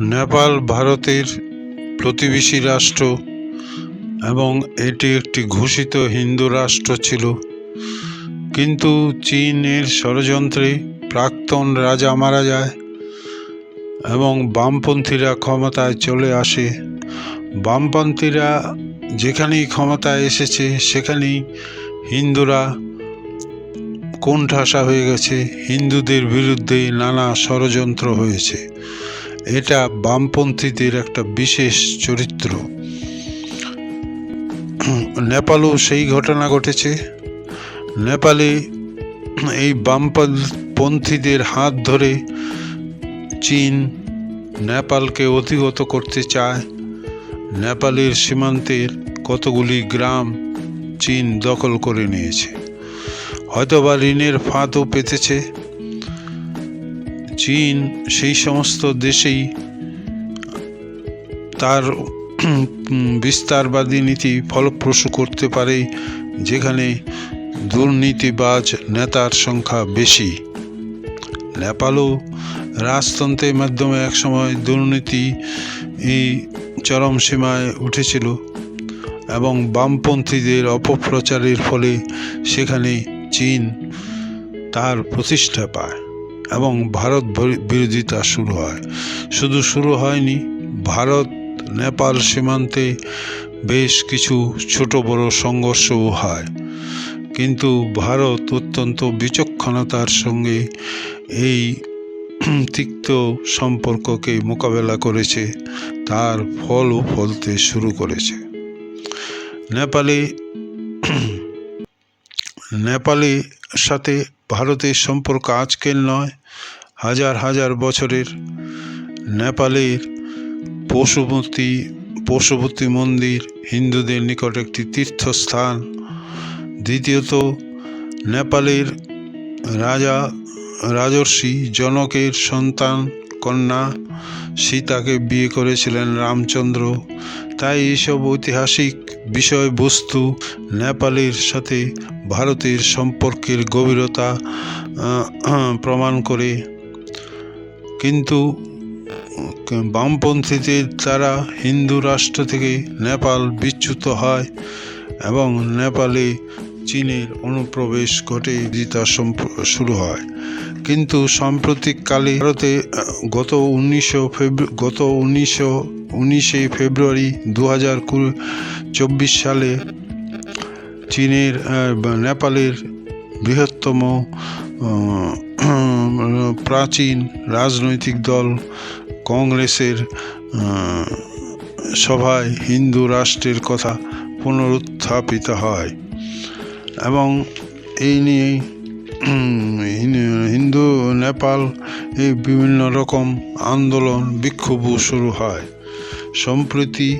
নেপাল ভারতের প্রতিবেশী রাষ্ট্র এবং এটি একটি ঘোষিত হিন্দু রাষ্ট্র ছিল। কিন্তু চীনের ষড়যন্ত্রে প্রাক্তন রাজা মারা যায় এবং বামপন্থীরা ক্ষমতায় চলে আসে। বামপন্থীরা যেখানেই ক্ষমতায় এসেছে, সেখানেই হিন্দুরা কোণঠাসা হয়ে গেছে। হিন্দুদের বিরুদ্ধে নানা ষড়যন্ত্র হয়েছে। এটা বামপন্থীদের একটা বিশেষ চরিত্র। নেপালেও সেই ঘটনা ঘটেছে। নেপালে এই বামপন্থীদের হাত ধরে চীন নেপালকে অধিগত করতে চায়। নেপালের সীমান্তের কতগুলি গ্রাম চীন দখল করে নিয়েছে। হয়তোবা ঋণের ফাঁদও পেতেছে। চীন সেই সমস্ত দেশেই তার বিস্তারবাদী নীতি ফলপ্রসূ করতে পারে, যেখানে দুর্নীতিবাজ নেতার সংখ্যা বেশি। নেপালও রাজতন্ত্রের মাধ্যমে একসময় দুর্নীতি চরম সীমায় উঠেছিল এবং বামপন্থীদের অপপ্রচারের ফলে সেখানে চীন তার প্রতিষ্ঠা পায়। এবং ভারত বিরোধিতা শুরু হয়। শুধু শুরু হয়নি, ভারত, নেপাল সীমান্তে বেশ কিছু ছোট বড় সংঘর্ষও হয়। কিন্তু ভারত অত্যন্ত বিচক্ষণতার সঙ্গে এই তিক্ত সম্পর্ককে মোকাবেলা করেছে, তার ফলও ফলতে শুরু করেছে। নেপালে নেপালের সাথে ভারতের সম্পর্ক আজকের নয় হাজার হাজার বছরের নেপালের পশুপতি পশুপতি মন্দির হিন্দুদের নিকট একটি তীর্থস্থান। দ্বিতীয়ত, নেপালের রাজা, রাজর্ষি জনকের সন্তান কন্যা সীতাকে বিয়ে করেছিলেন রামচন্দ্র। তাই এইসব ঐতিহাসিক বিষয়বস্তু নেপালের সাথে ভারতের সম্পর্কের গভীরতা প্রমাণ করে কিন্তু বামপন্থীদের দ্বারা হিন্দু রাষ্ট্র থেকে নেপাল বিচ্যুত হয় এবং নেপালে চীনের অনুপ্রবেশ ঘটে দিতা শুরু হয়। কিন্তু সাম্প্রতিককালে ভারতে গত উনিশশো গত উনিশশো উনিশে ফেব্রুয়ারি দু হাজার চব্বিশ সালে চীনের নেপালের বৃহত্তম প্রাচীন রাজনৈতিক দল, কংগ্রেসের সভায় হিন্দু রাষ্ট্রের কথা পুনরুত্থাপিত হয় এবং এই নিয়ে হিন্দু, নেপাল, এই বিভিন্ন রকম আন্দোলন বিক্ষোভ শুরু হয়। সম্প্রতি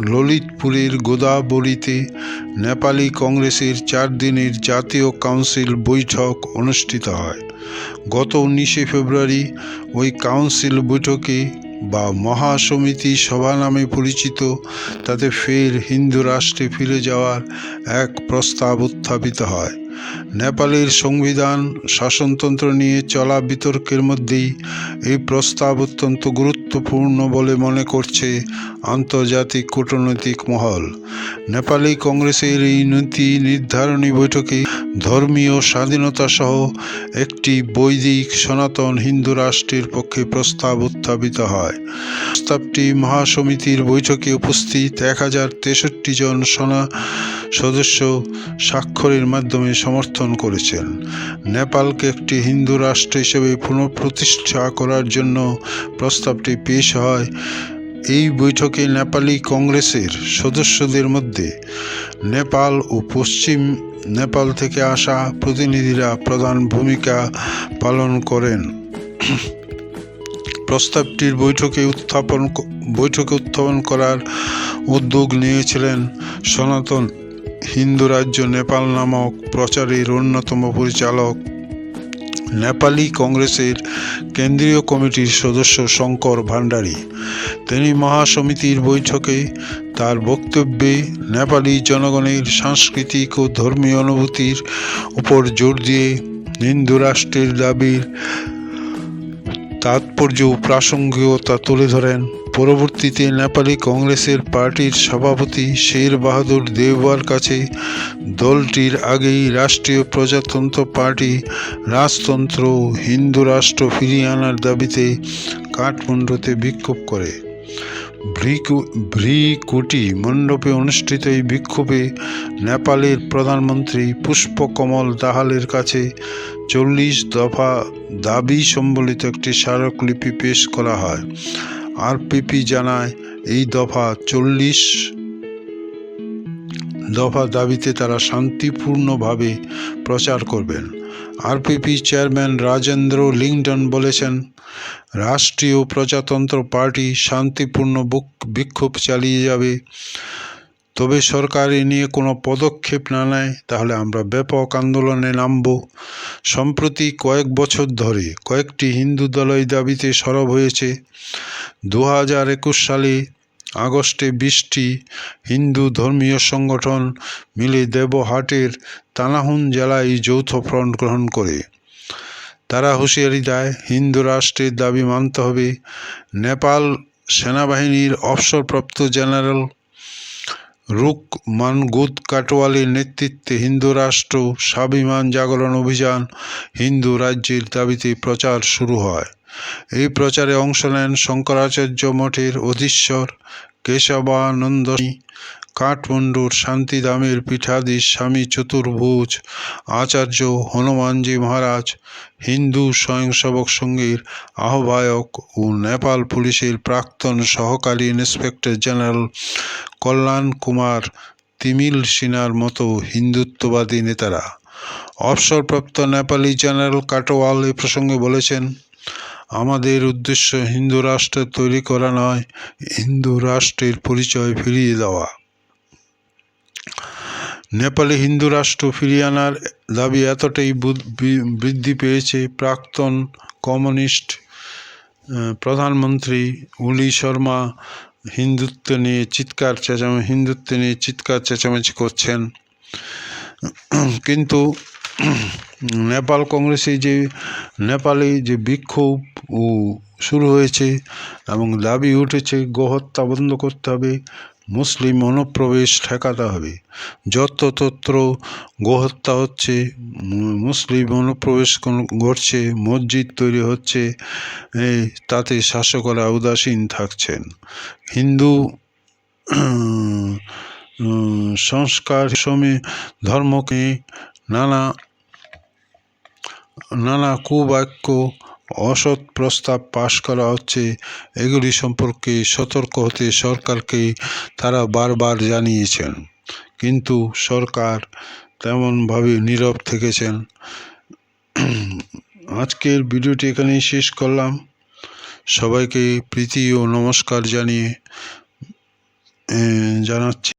ললিতপুরের গোদাবরীতে নেপালি কংগ্রেসের চার দিনের জাতীয় কাউন্সিল বৈঠক অনুষ্ঠিত হয়। গত উনিশে ফেব্রুয়ারি ওই কাউন্সিল বৈঠকে বা মহাসমিতি সভা নামে পরিচিত, তাতে ফের হিন্দু রাষ্ট্রে ফিরে যাওয়ার এক প্রস্তাব উত্থাপিত হয়। নেপালের সংবিধান, শাসনতন্ত্র নিয়ে চলা বিতর্কের মধ্যেই এই প্রস্তাব অত্যন্ত গুরুত্বপূর্ণ বলে মনে করছে আন্তর্জাতিক কূটনৈতিক মহল। নেপালি কংগ্রেসের এই নীতি নির্ধারণী বৈঠকে ধর্মীয় স্বাধীনতা সহ একটি বৈদিক সনাতন হিন্দু রাষ্ট্রের পক্ষে প্রস্তাব উত্থাপিত হয়। প্রস্তাবটি মহাসমিতির বৈঠকে উপস্থিত এক হাজার তেষট্টি জন সনা, সদস্য স্বাক্ষরের মাধ্যমে সমর্থন করেছেন। নেপালকে একটি হিন্দু রাষ্ট্র হিসেবে পুনঃপ্রতিষ্ঠা করার জন্য প্রস্তাবটি পেশ হয়। এই বৈঠকে নেপালি কংগ্রেসের সদস্যদের মধ্যে নেপাল ও পশ্চিম নেপাল থেকে আসা প্রতিনিধিরা প্রধান ভূমিকা পালন করেন। প্রস্তাবটির বৈঠকে উত্থাপন বৈঠকে উত্থাপন করার উদ্যোগ নিয়েছিলেন সনাতন হিন্দু রাজ্য নেপাল নামক প্রচারের অন্যতম পরিচালক নেপালি কংগ্রেসের কেন্দ্রীয় কমিটির সদস্য শঙ্কর ভান্ডারী তিনি মহাসমিতির বৈঠকে তার বক্তব্যে নেপালি জনগণের সাংস্কৃতিক ও ধর্মীয় অনুভূতির উপর জোর দিয়ে হিন্দু রাষ্ট্রের দাবির তাৎপর্য প্রাসঙ্গিকতা তুলে ধরেন। পরবর্তীতে নেপালি কংগ্রেসের পার্টির সভাপতি শের বাহাদুর দেওয়ার কাছে দলটির আগেই রাষ্ট্রীয় প্রজাতন্ত্র পার্টি, রাজতন্ত্র হিন্দু রাষ্ট্র ফিরিয়ে আনার দাবিতে কাঠমান্ডুতে বিক্ষোভ করে। ভ্রিকু- ভ্রিকুটি মণ্ডপে অনুষ্ঠিত এই বিক্ষোভে নেপালের প্রধানমন্ত্রী পুষ্পকমল দাহালের কাছে চল্লিশ দফা দাবি সম্বলিত একটি স্মারকলিপি পেশ করা হয়। আরপিপি জানায়, এই দফা চল্লিশ দফা দাবিতে তারা শান্তিপূর্ণভাবে প্রচার করবেন। আরপিপি চেয়ারম্যান রাজেন্দ্র লিংডন বলেছেন, রাষ্ট্রীয় প্রজাতন্ত্র পার্টি শান্তিপূর্ণ বুক- বিক্ষোভ চালিয়ে যাবে। তবে সরকার এ নিয়ে কোনো পদক্ষেপ না নেয়, তাহলে আমরা ব্যাপক আন্দোলনে নামব। সম্প্রতি কয়েক বছর ধরে কয়েকটি হিন্দু দল দাবিতে সরব হয়েছে। দু হাজার একুশ সালে আগস্টে বিশটি হিন্দু ধর্মীয় সংগঠন মিলে দেবহাটের তানাহুন জেলায় যৌথ ফ্রন্ট গ্রহণ করে। তারা হুঁশিয়ারি দেয়, হিন্দু রাষ্ট্রের দাবি মানতে হবে। নেপাল সেনাবাহিনীর অবসরপ্রাপ্ত জেনারেল রুক মানগুত কাটোয়ালের নেতৃত্বে হিন্দু রাষ্ট্র স্বাভিমান জাগরণ অভিযান হিন্দু রাজ্যের দাবিতে প্রচার শুরু হয়। এই প্রচারে অংশ নেন শঙ্করাচার্য মঠের অধীশ্বর কেশবানন্দ কাঠমান্ডুর শান্তিধামের পীঠাধীশ স্বামী চতুর্ভুজ, আচার্য হনুমানজি মহারাজ, হিন্দু স্বয়ংসেবক সংঘের আহ্বায়ক ও নেপাল পুলিশের প্রাক্তন সহকারী ইন্সপেক্টর জেনারেল কল্যাণ কুমার তিমিল সিনার মতো হিন্দুত্ববাদী নেতারা। অবসরপ্রাপ্ত নেপালি জেনারেল কাটোয়াল এ প্রসঙ্গে বলেছেন, আমাদের উদ্দেশ্য হিন্দু রাষ্ট্র তৈরি করা নয়, হিন্দু রাষ্ট্রের পরিচয় ফিরিয়ে দেওয়া। নেপালে হিন্দু রাষ্ট্র ফিরিয়ে আনার দাবি এতটাই বুদ- বৃদ্ধি পেয়েছে, প্রাক্তন কমিউনিস্ট প্রধানমন্ত্রী উলি শর্মা হিন্দুত্ব নিয়ে চিৎকার চেঁচামে, হিন্দুত্ব নিয়ে চিৎকার চেঁচামেচি করছেন। কিন্তু নেপাল কংগ্রেসে যে, নেপালে যে বিক্ষোভ ও শুরু হয়েছে এবং দাবি উঠেছে গোহত্যা বন্ধ করতে হবে মুসলিম অনুপ্রবেশ ঠেকাতে হবে। যত্রতত্র গোহত্যা হচ্ছে, মুসলিম অনুপ্রবেশ ঘটছে, মসজিদ তৈরি হচ্ছে তাতে শাসকরা উদাসীন থাকছেন। হিন্দু সংস্কার সমে ধর্মকে নানা নানা কুবাক্য অসৎ প্রস্তাব পাশ করা হচ্ছে। এগুলি সম্পর্কে সতর্ক হতে সরকারকে তারা বারবার জানিয়েছেন। কিন্তু সরকার তেমনভাবে নীরব থেকেছেন। আজকের ভিডিওটি এখানেই শেষ করলাম। সবাইকে প্রীতি ও নমস্কার জানিয়ে জানাচ্ছি।